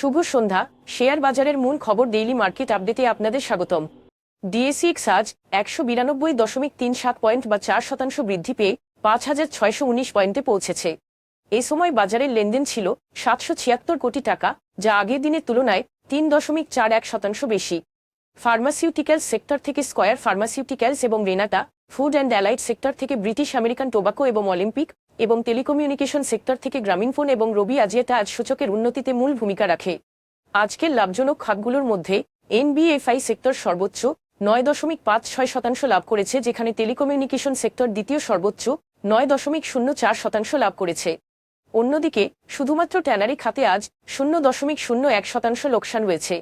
শুভ সন্ধ্যা। Share বাজারের মূল খবর ডেইলি মার্কেট আপডেটে আপনাদের স্বাগতম। ডিএসিএক্স আজ একশো বিরানব্বই দশমিক তিন সাত পয়েন্ট বা চার শতাংশ বৃদ্ধি পেয়ে পাঁচ হাজার ছয়শো উনিশ পয়েন্টে পৌঁছেছে। এ সময় বাজারের লেনদেন ছিল সাতশো ছিয়াত্তর কোটি টাকা, যা আগের দিনের তুলনায় তিন দশমিক চার এক শতাংশ বেশি। ফার্মাসিউটিক্যালস সেক্টর থেকে স্কয়ার ফার্মাসিউটিক্যালস এবং Renata food and allied sector থেকে ব্রিটিশ, আমেরিকান টোবাকো এবং অলিম্পিক এবং টেলিকমিউনিকেশন সেক্টর থেকে গ্রামীণফোন এবং রবি আজিয়েটা আজ সূচকের উন্নতিতে মূল ভূমিকা রাখে। আজকের লাভজনক খাতগুলোর মধ্যে এনবিএফআই সেক্টর সর্বোচ্চ নয় দশমিক পাঁচ ছয় শতাংশ লাভ করেছে, যেখানে টেলিকমিউনিকেশন সেক্টর দ্বিতীয় সর্বোচ্চ নয় দশমিক শূন্য চার শতাংশ লাভ করেছে। অন্যদিকে, শুধুমাত্র ট্যানারি খাতে আজ শূন্য দশমিক শূন্য এক শতাংশ লোকসান রয়েছে।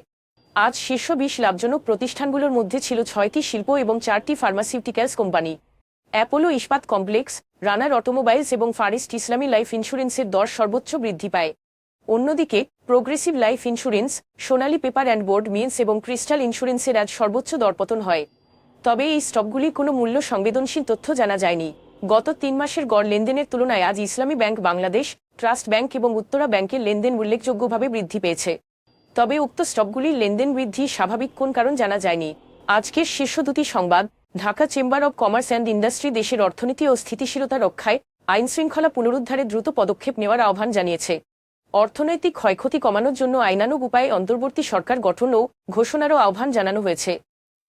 আজ শীর্ষ বিশ লাভজনক প্রতিষ্ঠানগুলোর মধ্যে ছিল ছয়টি শিল্প এবং চারটি ফার্মাসিউটিক্যালস কোম্পানি। অ্যাপোলো ইস্পাত কমপ্লেক্স রানার অটোমোবাইলস এবং ফারিস্ট ইসলামী লাইফ ইন্স্যুরেন্সের দর সর্বোচ্চ বৃদ্ধি পায়। অন্যদিকে, progressive life insurance, Sonali paper and board mills এবং ক্রিস্টাল ইন্স্যুরেন্সের আজ সর্বোচ্চ দরপতন হয়। তবে এই স্টকগুলির কোনো মূল্য সংবেদনশীল তথ্য জানা যায়নি। গত তিন মাসের গড় লেনদেনের তুলনায় আজ ইসলামী ব্যাংক বাংলাদেশ, ট্রাস্ট ব্যাংক এবং উত্তরা ব্যাংকের লেনদেন উল্লেখযোগ্যভাবে বৃদ্ধি পেয়েছে। তবে উক্ত স্টকগুলির লেনদেন বৃদ্ধি স্বাভাবিক কোন কারণ জানা যায়নি। আজকের শীর্ষ দুটি সংবাদ Dhaka chamber of commerce and industry দেশের অর্থনীতি ও স্থিতিশীলতা রক্ষায় আইন শৃঙ্খলা পুনরুদ্ধারে দ্রুত পদক্ষেপ নেওয়ার আহ্বান জানিয়েছে। অর্থনৈতিক ক্ষয়ক্ষতি কমানোর জন্য আইনানুগ উপায়ে অন্তর্বর্তী সরকার গঠন ও ঘোষণারও আহ্বান জানানো হয়েছে।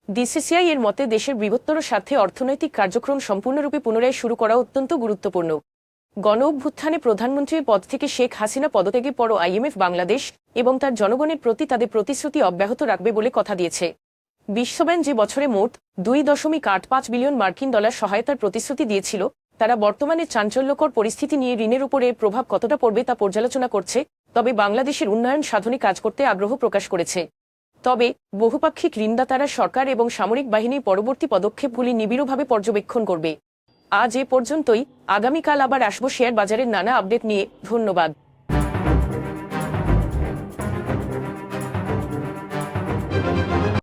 ডিসিসিআই এর মতে দেশের বৃহত্তর স্বার্থে অর্থনৈতিক কার্যক্রম সম্পূর্ণরূপে পুনরায় শুরু করা অত্যন্ত গুরুত্বপূর্ণ। গণ অভ্যুত্থানে প্রধানমন্ত্রীর পদ থেকে শেখ হাসিনা পদত্যাগের পরও আইএমএফ বাংলাদেশ এবং তার জনগণের প্রতি তাদের প্রতিশ্রুতি অব্যাহত রাখবে বলে কথা দিয়েছে। বিশ্বব্যাংক যে বছরে মোট দুই দশমিক আট পাঁচ বিলিয়ন মার্কিন ডলার সহায়তার প্রতিশ্রুতি দিয়েছিল, তারা বর্তমানে চাঞ্চল্যকর পরিস্থিতি নিয়ে ঋণের উপরে প্রভাব কতটা পড়বে তা পর্যালোচনা করছে, তবে বাংলাদেশের উন্নয়ন সাধনে কাজ করতে আগ্রহ প্রকাশ করেছে। তবে বহুপাক্ষিক ঋণদাতারা সরকার এবং সামরিক বাহিনীর পরবর্তী পদক্ষেপগুলি নিবিড়ভাবে পর্যবেক্ষণ করবে। আজ এ পর্যন্তই, আগামীকাল আবার আসব শেয়ার বাজারের নানা আপডেট নিয়ে, ধন্যবাদ।